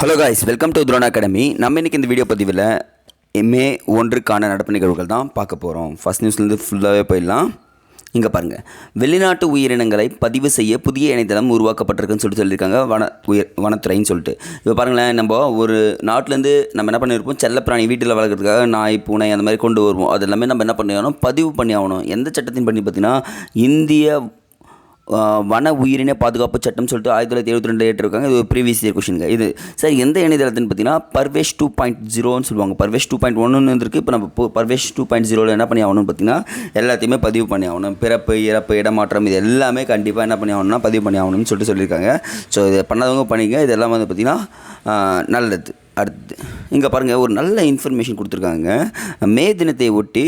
Hello guys welcome to drone academy நம்ம இன்னைக்கு இந்த வீடியோ பதிவில் மே ஒன்றுக்கான நடப்பு நிகழ்வுகள் தான் பார்க்க போகிறோம் ஃபஸ்ட் நியூஸ்லேருந்து ஃபுல்லாகவே போயிடலாம். இங்கே பாருங்கள் வெளிநாட்டு உயிரினங்களை பதிவு செய்ய புதிய இணையதளம் உருவாக்கப்பட்டிருக்குன்னு சொல்லிட்டு சொல்லியிருக்காங்க. வன உயிர் வனத்துறைன்னு சொல்லிட்டு. இப்போ பாருங்களேன் நம்ம ஒரு நாட்டிலேருந்து நம்ம என்ன பண்ணியிருப்போம்? செல்லப்பிராணி வீட்டில் வளர்க்குறதுக்காக நாய் பூனை அந்த மாதிரி கொண்டு வருவோம். அது எல்லாமே நம்ம என்ன பண்ணி ஆகணும் பதிவு பண்ணி ஆகணும் எந்த சட்டத்தின் பண்ணி பார்த்தீங்கன்னா இந்திய வன உயிரின பாதுகாப்பு சட்டம் சொல்லிட்டு ஆயிரத்தி தொள்ளாயிரத்தி எழுபத்தி ரெண்டு ஏற்றிருக்காங்க. இது ஒரு ப்ரீவியஸ் இயர் கொஷினுங்க இது சார் எந்த இணையதளத்துன்னு பார்த்தீங்கன்னா பர்வேஷ் டூ பாயிண்ட் ஜீரோன்னு சொல்லுவாங்க. பர்வேஷ் டூ பாயிண்ட் ஒன்று இருக்குது இப்போ நம்ம இப்போ பர்வேஷ் டூ பாயிண்ட் ஜீரோவில் என்ன பண்ணி ஆகணும்னு பார்த்தீங்கன்னா எல்லாத்தையுமே பதிவு பண்ணி ஆகணும். பிறப்பு இறப்பு இடமாற்றம் இது எல்லாமே கண்டிப்பாக என்ன பண்ணி ஆகணும்னா பதிவு பண்ணி ஆகணும்னு சொல்லிட்டு சொல்லியிருக்காங்க. ஸோ இதை பண்ணாதவங்க பண்ணிங்க இதெல்லாம் வந்து பார்த்திங்கன்னா நல்லது. அடுத்து இங்கே பாருங்கள் ஒரு நல்ல இன்ஃபர்மேஷன் கொடுத்துருக்காங்க மே தினத்தை ஒட்டி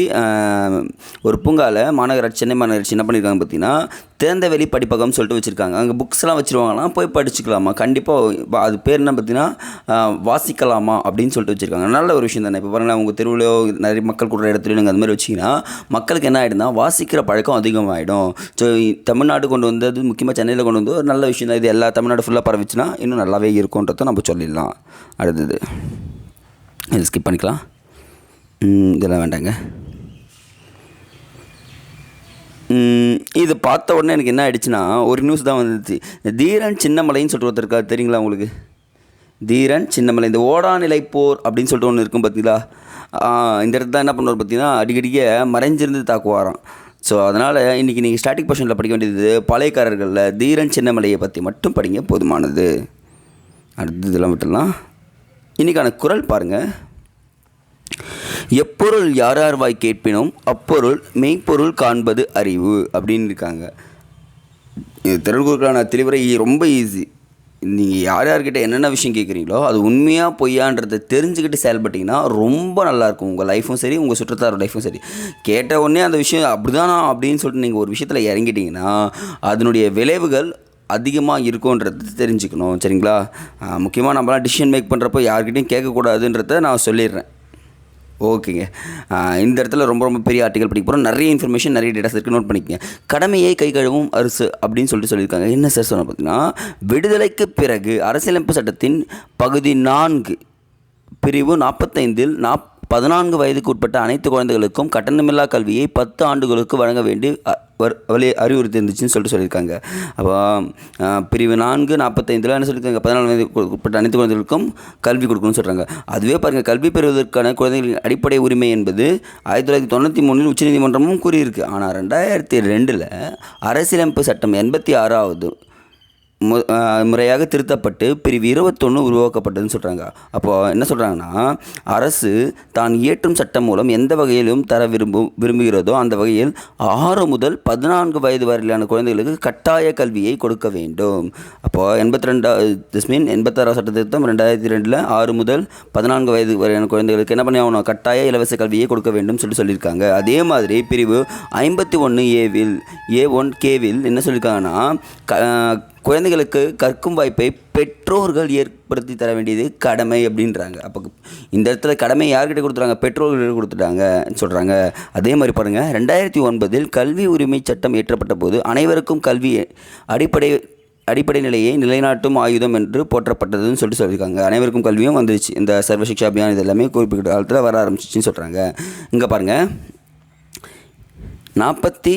ஒரு பூங்காவில் மாநகராட்சி சென்னை மாநகராட்சி என்ன பண்ணியிருக்காங்க பார்த்தீங்கன்னா திறந்தவெளி படிப்பகம் சொல்லிட்டு வச்சுருக்காங்க. அங்கே புக்ஸ்லாம் வச்சுருவாங்களாம். போய் படிச்சுக்கலாமா? கண்டிப்பாக அது பேர் என்ன பார்த்தீங்கன்னா வாசிக்கலாமா அப்படின்னு சொல்லிட்டு வச்சுருக்காங்க. நல்ல ஒரு விஷயம் தானே. இப்போ பாருங்களேன் உங்கள் தெருவிலையோ நிறைய மக்கள் கூடுற இடத்துலையோ நீங்கள் அது மாதிரி வச்சிங்கன்னா மக்களுக்கு என்ன ஆகிடும்னா வாசிக்கிற பழக்கம் அதிகமாகிடும் ஸோ தமிழ்நாடு கொண்டு வந்தது முக்கியமாக சென்னையில் கொண்டு வந்து ஒரு நல்ல விஷயம் தான். இது எல்லா தமிழ்நாடு ஃபுல்லாக பரவிச்சுன்னா இன்னும் நல்லாவே இருக்கும்ன்றத நம்ம சொல்லிடலாம். அடுத்தது. இது ஸ்கிப் பண்ணிக்கலாம். இதெல்லாம் வேண்டாங்க. இது பார்த்த உடனே எனக்கு என்ன ஆயிடுச்சுன்னா ஒரு நியூஸ் தான் வந்துச்சு தீரன் சின்னமலைன்னு சொல்லிட்டு ஒருத்தர் இருக்கா தெரியுங்களா உங்களுக்கு? தீரன் சின்னமலை இந்த ஓடாநிலை போர் அப்படின்னு சொல்லிட்டு ஒன்று இருக்கும் பார்த்தீங்களா இந்த இடத்துல என்ன பண்ணுவார் பார்த்தீங்கன்னா அடிக்கடிக்க மறைஞ்சிருந்து தாக்குவாராம். ஸோ அதனால் இன்றைக்கி நீங்கள் ஸ்டாட்டிக் பர்ஷனில் படிக்க வேண்டியது பழையக்காரர்களில் தீரன் சின்னமலையை பற்றி மட்டும் படிங்க போதுமானது. அடுத்ததெல்லாம் இதெல்லாம் இன்றைக்கான குரல் பாருங்கள் எப்பொருள் யார் யார் வாய் கேட்பினும் அப்பொருள் மெய்ப்பொருள் காண்பது அறிவு அப்படின்னு இருக்காங்க. இது திருக்குறளுக்கான தெளிவுரை ரொம்ப ஈஸி நீங்கள் யார் யார்கிட்ட என்னென்ன விஷயம் கேட்குறீங்களோ அது உண்மையாக பொய்யான்றதை தெரிஞ்சுக்கிட்டு செயல்பட்டிங்கன்னா ரொம்ப நல்லாயிருக்கும். உங்கள் லைஃப்பும் சரி உங்கள் சுற்றத்தார் லைஃப்பும் சரி. கேட்ட உடனே அந்த விஷயம் அப்படிதானா அப்படின்னு சொல்லிட்டு நீங்கள் ஒரு விஷயத்தில் இறங்கிட்டீங்கன்னா அதனுடைய விளைவுகள் அதிகமாக இருக்கும்ன்றது தெரிஞ்சுக்கணும். சரிங்களா? முக்கியமாக நம்மளாம் டிசிஷன் மேக் பண்ணுறப்போ யார்கிட்டையும் கேட்கக்கூடாதுன்றத நான் சொல்லிடுறேன். ஓகேங்க. இந்த இடத்துல ரொம்ப ரொம்ப பெரிய ஆர்டிகல் படிக்க போகிறோம் நிறைய இன்ஃபர்மேஷன் நிறைய டேட்டாஸ் இருக்குது நோட் பண்ணிக்கங்க. கடமையை கை கழுவும் அரசு அப்படின்னு சொல்லிட்டு சொல்லியிருக்காங்க. என்ன சார் சொன்ன பார்த்தீங்கன்னா விடுதலைக்கு பிறகு அரசியலமைப்பு சட்டத்தின் பகுதி நான்கு பிரிவு நாற்பத்தைந்தில் நாப் பதினான்கு வயதுக்கு உட்பட்ட அனைத்து குழந்தைகளுக்கும் கட்டணமில்லா கல்வியை பத்து ஆண்டுகளுக்கு வழங்க வேண்டி வழி வர்- அறிவுறுத்தி இருந்துச்சுன்னு சொல்லிட்டு சொல்லியிருக்காங்க. அப்போ பிரிவு நான்கு நாற்பத்தைந்தில் என்ன சொல்லியிருக்காங்க? பதினாலு வயதுக்கு உட்பட்ட அனைத்து குழந்தைகளுக்கும் கல்வி கொடுக்கணும்னு சொல்கிறாங்க அதுவே பாருங்கள் கல்வி பெறுவதற்கான குழந்தைகளின் அடிப்படை உரிமை என்பது ஆயிரத்தி தொள்ளாயிரத்தி தொண்ணூற்றி மூணில் உச்சநீதிமன்றமும் கூறியிருக்கு. ஆனால் ரெண்டாயிரத்தி ரெண்டில் அரசியலமைப்பு சட்டம் எண்பத்தி ஆறாவது முறையாக திருத்தப்பட்டு பிரிவு இருபத்தொன்று உருவாக்கப்பட்டதுன்னு சொல்கிறாங்க அப்போது என்ன சொல்கிறாங்கன்னா அரசு தான் இயற்றும் சட்டம் மூலம் எந்த வகையிலும் தர விரும்பும் விரும்புகிறதோ அந்த வகையில் ஆறு முதல் பதினான்கு வயது வரையிலான குழந்தைகளுக்கு கட்டாய கல்வியை கொடுக்க வேண்டும். அப்போது எண்பத்தி ரெண்டா மீன் எண்பத்தாறாவது சட்ட திருத்தம் ரெண்டாயிரத்தி ரெண்டில் ஆறு முதல் பதினான்கு வயது வரையான குழந்தைகளுக்கு என்ன பண்ணி ஆகணும்? கட்டாய இலவச கல்வியை கொடுக்க வேண்டும் சொல்லிட்டு சொல்லியிருக்காங்க. அதே மாதிரி பிரிவு ஐம்பத்தி ஒன்று ஏவில் ஏ ஒன் கேவில் என்ன சொல்லியிருக்காங்கன்னா க குழந்தைகளுக்கு கற்கும் வாய்ப்பை பெற்றோர்கள் ஏற்படுத்தி தர வேண்டியது கடமை அப்படின்றாங்க. அப்போ இந்த இடத்துல கடமை யார்கிட்ட கொடுத்துறாங்க? பெற்றோர்கள் கொடுத்துட்டாங்க சொல்கிறாங்க அதே மாதிரி பாருங்கள் ரெண்டாயிரத்தி ஒன்பதில் கல்வி உரிமை சட்டம் இயற்றப்பட்ட போது அனைவருக்கும் கல்வி அடிப்படை அடிப்படை நிலையை நிலைநாட்டும் ஆயுதம் என்று போற்றப்பட்டதுன்னு சொல்லிட்டு சொல்லியிருக்காங்க. அனைவருக்கும் கல்வியும் வந்துருச்சு. இந்த சர்வசிக்ஷா அபியான் இது எல்லாமே குறிப்பிட்ட காலத்தில் வர ஆரம்பிச்சிச்சின்னு சொல்கிறாங்க இங்கே பாருங்கள் நாற்பத்தி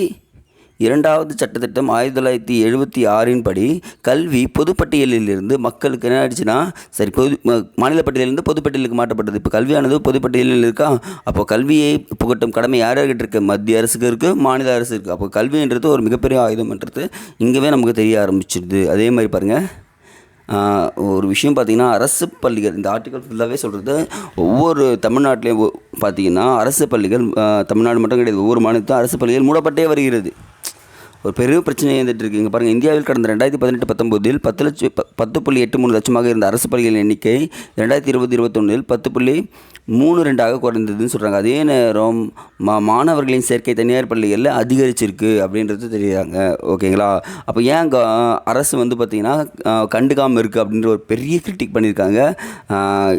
இரண்டாவது சட்டத்திட்டம் ஆயிரத்தி தொள்ளாயிரத்தி எழுபத்தி ஆறின் படி கல்வி பொதுப்பட்டியலிலிருந்து மக்களுக்கு என்ன ஆயிடுச்சுன்னா சரி பொது மாநில பட்டியலிருந்து பொதுப்பட்டியலுக்கு மாற்றப்பட்டது. இப்போ கல்வியானது பொதுப்பட்டியலில் இருக்கா? அப்போ கல்வியை புகட்டும் கடமை யார் யார்கிட்ட இருக்குது மத்திய அரசுக்கு இருக்குது மாநில அரசு இருக்குது அப்போ கல்வின்றது ஒரு மிகப்பெரிய ஆயுதம்ன்றது இங்கேவே நமக்கு தெரிய ஆரம்பிச்சிடுது அதே மாதிரி பாருங்கள் ஒரு விஷயம் பார்த்திங்கன்னா அரசு பள்ளிகள் இந்த ஆர்டிகல் ஃபுல்லாகவே சொல்கிறது ஒவ்வொரு தமிழ்நாட்டிலையும் பார்த்திங்கன்னா பார்த்தீங்கன்னா அரசு பள்ளிகள் தமிழ்நாடு மட்டும் கிடையாது ஒவ்வொரு மாநிலத்திலும் அரசு பள்ளிகள் மூடப்பட்டே வருகிறது. ஒரு பெரிய பிரச்சனை இருந்துட்டு இருக்குது இங்கே பாருங்கள் இந்தியாவில் கடந்த ரெண்டாயிரத்தி பதினெட்டு பத்தொம்போதில் பத்து லட்சம் பத்து புள்ளி எட்டு மூணு லட்சமாக இருந்த அரசு பள்ளிகளின் எண்ணிக்கை ரெண்டாயிரத்தி இருபது இருபத்தொன்னில் பத்து புள்ளி மூணு ரெண்டாக குறைந்ததுன்னு சொல்கிறாங்க அதே நேரம் மா மாணவர்களின் சேர்க்கை தனியார் பள்ளிகளில் அதிகரிச்சிருக்கு அப்படின்றது தெரியுறாங்க. ஓகேங்களா? அப்போ ஏன் க- அரசு வந்து பார்த்திங்கன்னா கண்டுக்காமல் இருக்குது அப்படின்ற ஒரு பெரிய கிரிட்டிக் பண்ணியிருக்காங்க.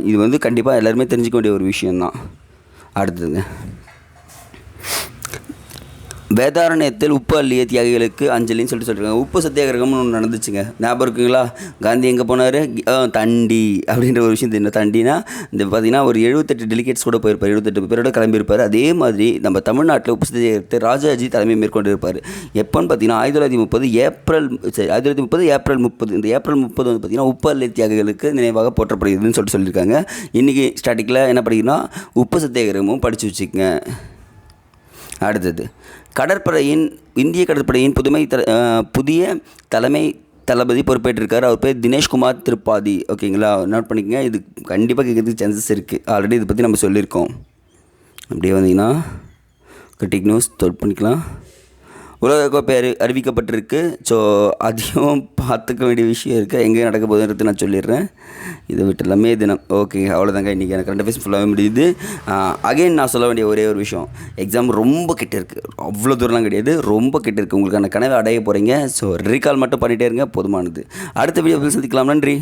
இது வந்து கண்டிப்பாக எல்லாருமே தெரிஞ்சுக்க வேண்டிய ஒரு விஷயந்தான் அடுத்ததுங்க வேதாரண்யத்தில் உப்பு அள்ளிய தியாகிகளுக்கு அஞ்சலின்னு சொல்லிட்டு சொல்லியிருக்காங்க உப்பு சத்தியாகிரகம்னு ஒன்று நடந்துச்சுங்க. ஞாபகம் இருக்குங்களா? காந்தி எங்கே போனார்? தண்டி அப்படின்ற ஒரு விஷயம் தெரியும். தண்டினா இந்த பார்த்தீங்கன்னா ஒரு எழுபத்தெட்டு டெலிகேட்ஸ் கூட போயிருப்பார். எழுபத்தெட்டு பேரோட கிளம்பியிருப்பார். அதே மாதிரி நம்ம தமிழ்நாட்டில் உப்பு சத்தியாகிரகத்தை ராஜாஜி தலைமை மேற்கொண்டு இருப்பார் எப்போன்னு பார்த்தீங்கன்னா ஆயிரத்தி தொள்ளாயிரத்தி முப்பது ஏப்ரல் சரி ஆயிரத்தி தொள்ளாயிரத்தி முப்பது ஏப்ரல் முப்பது இந்த ஏப்ரல் முப்பது வந்து பார்த்தீங்கன்னா உப்பு அள்ளி தியாகிகளுக்கு நினைவாக போற்றப்படுகிறதுன்னு சொல்லிட்டு சொல்லியிருக்காங்க. இன்றைக்கி ஸ்டாட்டிக்கில் என்ன படிக்கணும்னா உப்பு சத்தியாகிரகமும் படித்து வச்சுக்கோங்க. அடுத்தது கடற்படையின் இந்திய கடற்படையின் புதுமை த புதிய தலைமை தளபதி பொறுப்பேற்றிருக்காரு. அவர் பேர் தினேஷ்குமார் திரிபாதி. ஓகேங்களா நோட் பண்ணிக்கங்க. இது கண்டிப்பாக கேட்கறதுக்கு சான்சஸ் இருக்குது ஆல்ரெடி இதை பற்றி நம்ம சொல்லியிருக்கோம். அப்படியே வந்தீங்கன்னா கிரிட்டிக் நியூஸ் தொட் பண்ணிக்கலாம். உலகக்கோப்பை அறி அறிவிக்கப்பட்டிருக்கு. ஸோ அதையும் பார்த்துக்க வேண்டிய விஷயம் இருக்குது எங்கே நடக்க போகுதுன்றது நான் சொல்லிடுறேன். இதை விட்டு எல்லாமே தினம் ஓகே அவ்வளோதாங்க இன்றைக்கி எனக்கு ரெண்டு ஃபேஸ் ஃபுல்லாகவே முடியுது. அகைன் நான் சொல்ல வேண்டிய ஒரே ஒரு விஷயம். எக்ஸாம் ரொம்ப கிட்ட இருக்குது அவ்வளோ தூரம்லாம் கிடையாது. ரொம்ப கிட்ட இருக்குது உங்களுக்கான கனவை அடைய போகிறீங்க ஸோ ரீகால் மட்டும் பண்ணிகிட்டே இருங்க. போதுமானது. அடுத்த வீடியோவில் சந்திக்கலாம். நன்றி.